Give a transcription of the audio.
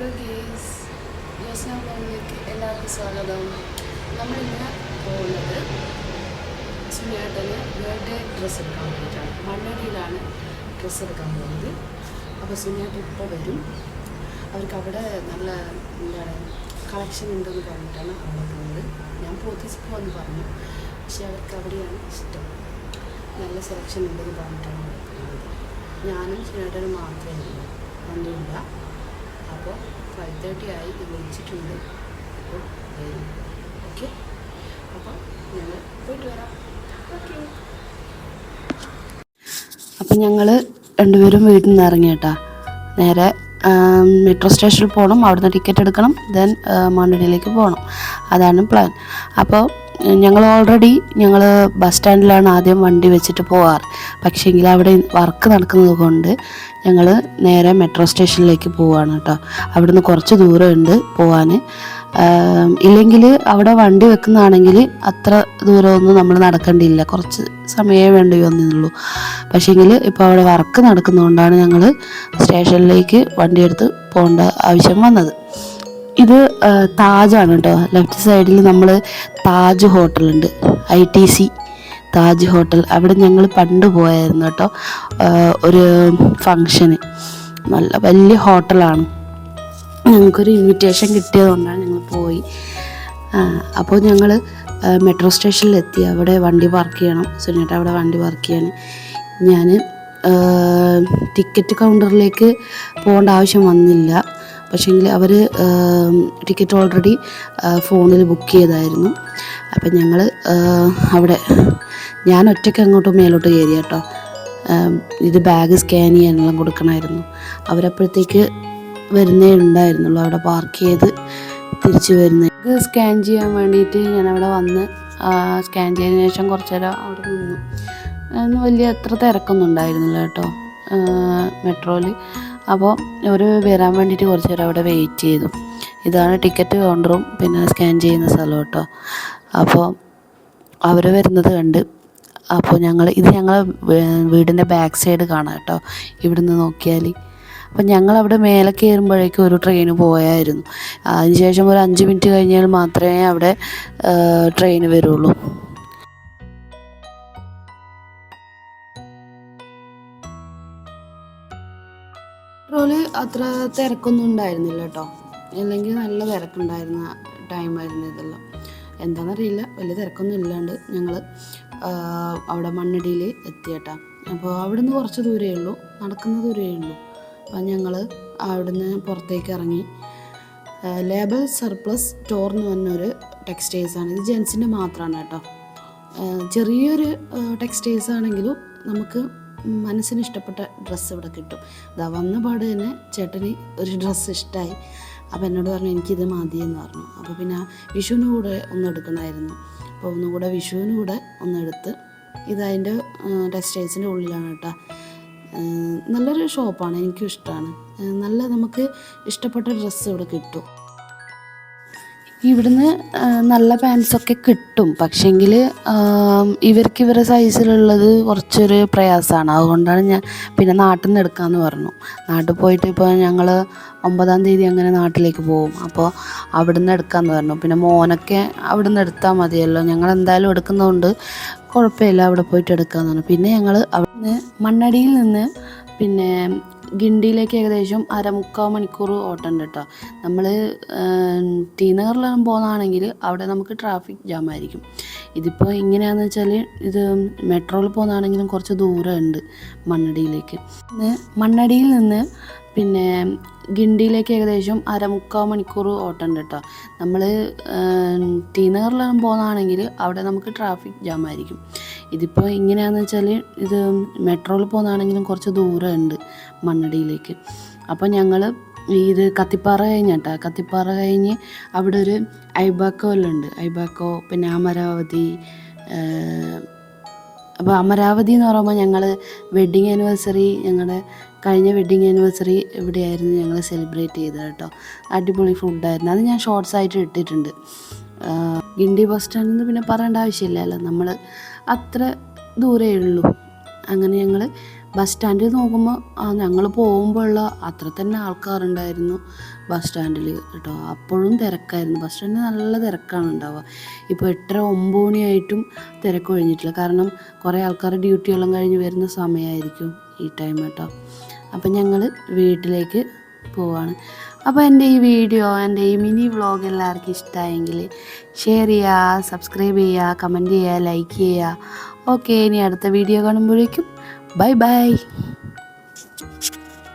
Hello guys യോസ്ന ബ്ലോഗിലേക്ക് എല്ലാവർക്കും സ്വാഗതം. നമ്മളിന്ന് പോകുന്നത് സുനിയേട്ടന് ബർത്ത്ഡേ ഡ്രസ്സ് എടുക്കാൻ വേണ്ടിയിട്ടാണ്. മണ്ണടിയിലാണ് ഡ്രസ്സ് എടുക്കാൻ പോകുന്നത്. അപ്പോൾ സുനിയേട്ടൻ ഇപ്പോൾ വരും. അവർക്ക് അവിടെ നല്ല എന്താണ് കളക്ഷൻ ഉണ്ടെന്ന് പറഞ്ഞിട്ടാണ് അവിടെ പോകുന്നത്. ഞാൻ പോത്തീസ് പോകുമെന്ന് പറഞ്ഞു. പക്ഷേ അവർക്ക് അവിടെയാണ് ഇഷ്ടം. നല്ല സെലക്ഷൻ ഉണ്ടെന്ന് പറഞ്ഞിട്ടാണ് അവിടെ പോകുന്നത്. ഞാനും സുനിയേട്ടനും മാത്രമേ ഉള്ളൂ. വണ്ടിയില്ല അപ്പോൾ ഫൈവ് തേർട്ടി ആയി വിളിച്ചിട്ടുണ്ട് അപ്പോൾ ഓക്കെ അപ്പോൾ ഞങ്ങൾ പോയിട്ട് വരാം. ഓക്കെ അപ്പം ഞങ്ങൾ രണ്ടുപേരും വീട്ടിൽ നിന്ന് ഇറങ്ങി കേട്ടാ. നേരെ മെട്രോ സ്റ്റേഷനിൽ പോകണം അവിടുന്ന് ടിക്കറ്റ് എടുക്കണം. ദെൻ മണ്ഡലിയിലേക്ക് പോകണം. അതാണ് പ്ലാൻ അപ്പോൾ ഞങ്ങൾ ഓൾറെഡി ഞങ്ങൾ ബസ് സ്റ്റാൻഡിലാണ് ആദ്യം വണ്ടി വെച്ചിട്ട് പോകാറ് പക്ഷേങ്കിൽ അവിടെ വർക്ക് നടക്കുന്നത് കൊണ്ട് ഞങ്ങൾ നേരെ മെട്രോ സ്റ്റേഷനിലേക്ക് പോവാണ് കേട്ടോ അവിടുന്ന് കുറച്ച് ദൂരമുണ്ട് പോകാൻ ഇല്ലെങ്കിൽ അവിടെ വണ്ടി വെക്കുന്നതാണെങ്കിൽ അത്ര ദൂരമൊന്നും നമ്മൾ നടക്കേണ്ടിയില്ല. കുറച്ച് സമയമേ വേണ്ടി വന്നുള്ളൂ പക്ഷേങ്കിൽ ഇപ്പോൾ അവിടെ വർക്ക് നടക്കുന്നതുകൊണ്ടാണ് ഞങ്ങൾ സ്റ്റേഷനിലേക്ക് വണ്ടി എടുത്ത് പോകേണ്ട ആവശ്യം വന്നത്. ഇത് താജാണ് കേട്ടോ ലെഫ്റ്റ് സൈഡിൽ നമ്മൾ Taj ഹോട്ടലുണ്ട് I T C Taj hotel. അവിടെ ഞങ്ങൾ പണ്ട് പോയായിരുന്നു കേട്ടോ. ഒരു ഫങ്ഷന് നല്ല വലിയ ഹോട്ടലാണ്. ഞങ്ങൾക്കൊരു ഇൻവിറ്റേഷൻ കിട്ടിയതുകൊണ്ടാണ് ഞങ്ങൾ പോയി. അപ്പോൾ ഞങ്ങൾ മെട്രോ സ്റ്റേഷനിലെത്തി അവിടെ വണ്ടി പാർക്ക് ചെയ്യണം. സുനേട്ട അവിടെ വണ്ടി പാർക്ക് ചെയ്യാൻ ഞാൻ ടിക്കറ്റ് കൗണ്ടറിലേക്ക് പോകേണ്ട ആവശ്യം വന്നില്ല. പക്ഷേങ്കിൽ അവർ ടിക്കറ്റ് ഓൾറെഡി ഫോണിൽ ബുക്ക് ചെയ്തായിരുന്നു. അപ്പം ഞങ്ങൾ അവിടെ ഞാൻ ഒറ്റയ്ക്ക് അങ്ങോട്ട് മേലോട്ട് കയറി കേട്ടോ. ഇത് ബാഗ് സ്കാൻ ചെയ്യാനെല്ലാം കൊടുക്കണമായിരുന്നു. അവരപ്പോഴത്തേക്ക് വരുന്നേ ഉണ്ടായിരുന്നുള്ളൂ. അവിടെ പാർക്ക് ചെയ്ത് തിരിച്ച് വരുന്നത് സ്കാൻ ചെയ്യാൻ വേണ്ടിയിട്ട് ഞാൻ അവിടെ വന്ന് സ്കാൻ ചെയ്തതിന് ശേഷം കുറച്ച് നേരം അവിടെ നിന്നു. വലിയ അത്ര തിരക്കൊന്നും ഉണ്ടായിരുന്നില്ല കേട്ടോ. മെട്രോയിൽ അപ്പോൾ അവർ വരാൻ വേണ്ടിയിട്ട് കുറച്ച് നേരം അവിടെ വെയിറ്റ് ചെയ്തു. ഇതാണ് ടിക്കറ്റ് കൗണ്ടറും പിന്നെ സ്കാൻ ചെയ്യുന്ന സ്ഥലം കേട്ടോ. അപ്പോൾ അവർ വരുന്നത് കണ്ട് അപ്പോൾ ഞങ്ങൾ ഇത് ഞങ്ങൾ വീടിന്റെ ബാക്ക് സൈഡ് കാണാം കേട്ടോ. ഇവിടുന്ന് നോക്കിയാൽ അപ്പം ഞങ്ങൾ അവിടെ മേലെ കയറുമ്പോഴേക്കും ഒരു ട്രെയിൻ പോയായിരുന്നു. അതിനുശേഷം ഒരു അഞ്ച് മിനിറ്റ് കഴിഞ്ഞാൽ മാത്രമേ അവിടെ ട്രെയിൻ വരുള്ളൂ. പെട്രോൾ അത്ര തിരക്കൊന്നും ഉണ്ടായിരുന്നില്ല കേട്ടോ അല്ലെങ്കിൽ നല്ല തിരക്കുണ്ടായിരുന്ന ടൈമായിരുന്നു ഇതെല്ലാം. എന്താണെന്നറിയില്ല വലിയ തിരക്കൊന്നും ഇല്ലാണ്ട് ഞങ്ങൾ അവിടെ മണ്ണടിയിൽ എത്തിയേട്ടാ. അപ്പോൾ അവിടുന്ന് കുറച്ച് ദൂരമേ ഉള്ളൂ നടക്കുന്ന ദൂരമേ ഉള്ളൂ. അപ്പം ഞങ്ങൾ അവിടുന്ന് പുറത്തേക്ക് ഇറങ്ങി ലേബൽ സർപ്ലസ് സ്റ്റോർ എന്ന് പറഞ്ഞൊരു ടെക്സ്റ്റൈൽസ് ആണ്. ഇത് ജെൻസിന്റെ മാത്രമാണ് കേട്ടോ. ചെറിയൊരു ടെക്സ്റ്റൈൽസ് ആണെങ്കിലും നമുക്ക് മനസ്സിന് ഇഷ്ടപ്പെട്ട ഡ്രസ്സ് ഇവിടെ കിട്ടും. ഇതാ വന്ന പാട് തന്നെ ചേട്ടന് ഒരു ഡ്രസ്സ് ഇഷ്ടമായി അപ്പോൾ എന്നോട് പറഞ്ഞു എനിക്കിത് മതി എന്ന് പറഞ്ഞു. അപ്പോൾ പിന്നെ വിഷുവിന് കൂടെ ഒന്ന് എടുക്കണമായിരുന്നു അപ്പോൾ ഒന്നുകൂടെ വിഷുവിന് കൂടെ ഒന്നെടുത്ത് ഇതതിന്റെ ടെക്സ്റ്റൈൽസിന്റെ ഉള്ളിലാണ് കേട്ടോ. നല്ലൊരു ഷോപ്പാണ് എനിക്കും ഇഷ്ടമാണ് നല്ല നമുക്ക് ഇഷ്ടപ്പെട്ട ഡ്രസ്സ് ഇവിടെ കിട്ടും. ഇവിടുന്ന് നല്ല പാൻസൊക്കെ കിട്ടും. പക്ഷേങ്കിൽ ഇവർക്ക് ഇവരുടെ സൈസിലുള്ളത് കുറച്ചൊരു പ്രയാസമാണ് അതുകൊണ്ടാണ് ഞാൻ പിന്നെ നാട്ടിൽ നിന്ന് എടുക്കാമെന്ന് പറഞ്ഞു. നാട്ടിൽ പോയിട്ട് ഇപ്പോൾ ഞങ്ങൾ ഒമ്പതാം തീയതി അങ്ങനെ നാട്ടിലേക്ക് പോകും. അപ്പോൾ അവിടുന്ന് എടുക്കാമെന്ന് പറഞ്ഞു. പിന്നെ മോനൊക്കെ അവിടുന്ന് എടുത്താൽ മതിയല്ലോ. ഞങ്ങൾ എന്തായാലും എടുക്കുന്നതുകൊണ്ട് കുഴപ്പമില്ല. അവിടെ പോയിട്ട് എടുക്കാമെന്ന് പറഞ്ഞു. പിന്നെ ഞങ്ങൾ അവിടുന്ന് മണ്ണടിയിൽ നിന്ന് പിന്നെ ഗിണ്ടിയിലേക്ക് ഏകദേശം അരമുക്കാൽ മണിക്കൂർ ഓട്ടമുണ്ട് കേട്ടോ. നമ്മൾ ടി പോകുന്നതാണെങ്കിൽ അവിടെ നമുക്ക് ട്രാഫിക് ജാം ആയിരിക്കും. ഇതിപ്പോൾ എങ്ങനെയാണെന്ന് വെച്ചാൽ ഇത് മെട്രോയിൽ പോകുന്നതാണെങ്കിലും കുറച്ച് ദൂരമുണ്ട് മണ്ണടിയിലേക്ക്. മണ്ണടിയിൽ നിന്ന് പിന്നെ ഗിണ്ടിയിലേക്ക് ഏകദേശം അരമുക്കാൽ മണിക്കൂർ ഓട്ടമുണ്ട് കേട്ടോ. നമ്മൾ ടി നഗറിലും പോകുന്നതാണെങ്കിൽ അവിടെ നമുക്ക് ട്രാഫിക് ജാം ആയിരിക്കും ഇതിപ്പോൾ എങ്ങനെയാണെന്ന് വെച്ചാൽ ഇത് മെട്രോയിൽ പോകുന്നതാണെങ്കിലും കുറച്ച് ദൂരമുണ്ട് മണ്ണടിയിലേക്ക്. അപ്പോൾ ഞങ്ങൾ ഇത് കത്തിപ്പാറ കഴിഞ്ഞാട്ടാ കത്തിപ്പാറ കഴിഞ്ഞ് അവിടെ ഒരു ഐബാക്കോ എല്ലാം ഉണ്ട്. ഐബാക്കോ പിന്നെ അമരാവതി അപ്പോൾ അമരാവതി എന്ന് പറയുമ്പോൾ ഞങ്ങൾ വെഡ്ഡിങ് ആനിവേഴ്സറി ഞങ്ങളുടെ കഴിഞ്ഞ വെഡ്ഡിങ് ആനിവേഴ്സറി ഇവിടെയായിരുന്നു ഞങ്ങൾ സെലിബ്രേറ്റ് ചെയ്തത് കേട്ടോ. അടിപൊളി ഫുഡായിരുന്നു അത് ഞാൻ ഷോർട്സ് ആയിട്ട് ഇട്ടിട്ടുണ്ട്. ഗിണ്ടി ബസ് സ്റ്റാൻഡിൽ നിന്ന് പിന്നെ പറയേണ്ട ആവശ്യമില്ലല്ലോ. നമ്മൾ അത്ര ദൂരേ ഉള്ളൂ. അങ്ങനെ ഞങ്ങൾ ബസ് സ്റ്റാൻഡിൽ നോക്കുമ്പോൾ ആ ഞങ്ങൾ പോകുമ്പോഴുള്ള അത്ര തന്നെ ആൾക്കാരുണ്ടായിരുന്നു ബസ് സ്റ്റാൻഡിൽ കേട്ടോ. അപ്പോഴും തിരക്കായിരുന്നു. ബസ് സ്റ്റാൻഡിൽ നല്ല തിരക്കാണ് ഉണ്ടാവുക. ഇപ്പോൾ എട്ടര ഒമ്പത് മണിയായിട്ടും തിരക്ക് ഒഴിഞ്ഞിട്ടില്ല. കാരണം കുറേ ആൾക്കാർ ഡ്യൂട്ടിയെല്ലാം കഴിഞ്ഞ് വരുന്ന സമയമായിരിക്കും ഈ ടൈം കേട്ടോ. അപ്പം ഞങ്ങൾ വീട്ടിലേക്ക് പോവാണ്. അപ്പോൾ എന്റെ ഈ വീഡിയോ എന്റെ ഈ മിനി വ്ളോഗ് എല്ലാവർക്കും ഇഷ്ടമായെങ്കിൽ ഷെയർ ചെയ്യുക സബ്സ്ക്രൈബ് ചെയ്യുക കമന്റ് ചെയ്യുക ലൈക്ക് ചെയ്യുക ഓക്കെ ഇനി അടുത്ത വീഡിയോ കാണുമ്പോഴേക്കും Bye bye.